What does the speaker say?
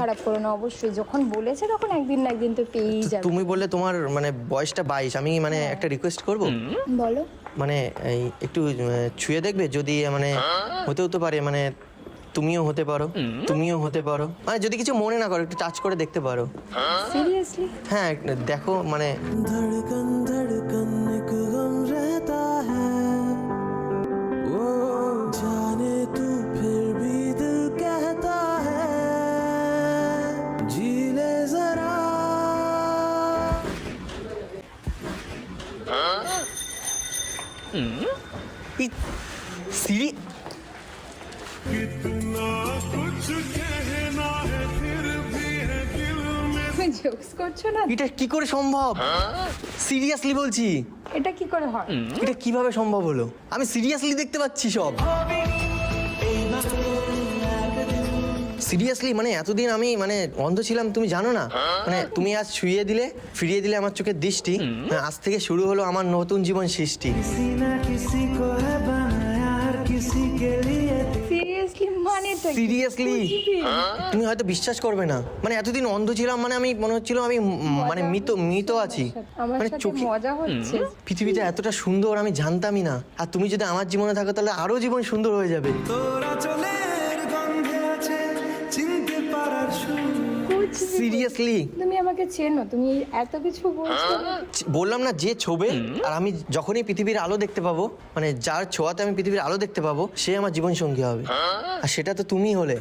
খারাপ করো না অবশ্যই। যখন বলেছে তখন একদিন না একদিন তো পেয়েই যাবে। তুমি বললে তোমার মানে বয়সটা বাইশ আমি মানে একটা রিকোয়েস্ট করব? বলো। মানে এই একটু ছুঁয়ে দেখবে যদি মানে হতে হতে পারে মানে তুমিও হতে পারো তুমিও হতে পারো। মানে যদি কিছু মনে না করো একটু টাচ করে দেখতে পারো। সিরিয়াসলি হ্যাঁ দেখো মানে না? এটা কি করে সম্ভব? সিরিয়াসলি বলছি। এটা কি করে হয়? এটা কীভাবে সম্ভব হলো? আমি সিরিয়াসলি দেখতে পাচ্ছি সব। সিরিয়াসলি মানে এতদিন আমি মানে অন্ধ ছিলাম তুমি জানো না? মানে তুমি আজ ছুঁয়ে দিলে ফিরিয়ে দিলে আমার চোখের দৃষ্টি। হ্যাঁ, আজ থেকে শুরু হলো আমার নতুন জীবন সৃষ্টি। সিরিয়াসলি তুমি হয়তো বিশ্বাস করবে না। মানে এতদিন অন্ধ ছিলাম মানে আমি মনে হচ্ছিল আমি মানে মৃত মৃত আছি। মানে চোখে পৃথিবীতে এতটা সুন্দর আমি জানতামই না। আর তুমি যদি আমার জীবনে থাকো তাহলে আরও জীবন সুন্দর হয়ে যাবে। তোরা চলে সিরিয়াসলি তুমি আমাকে চেনো তুমি এত কিছু বলছো। বললাম না যে ছোবে আর আমি যখনই পৃথিবীর আলো দেখতে পাবো মানে যার ছোঁয়াতে আমি পৃথিবীর আলো দেখতে পাবো সে আমার জীবন সঙ্গী হবে আর সেটা তো তুমি হলে।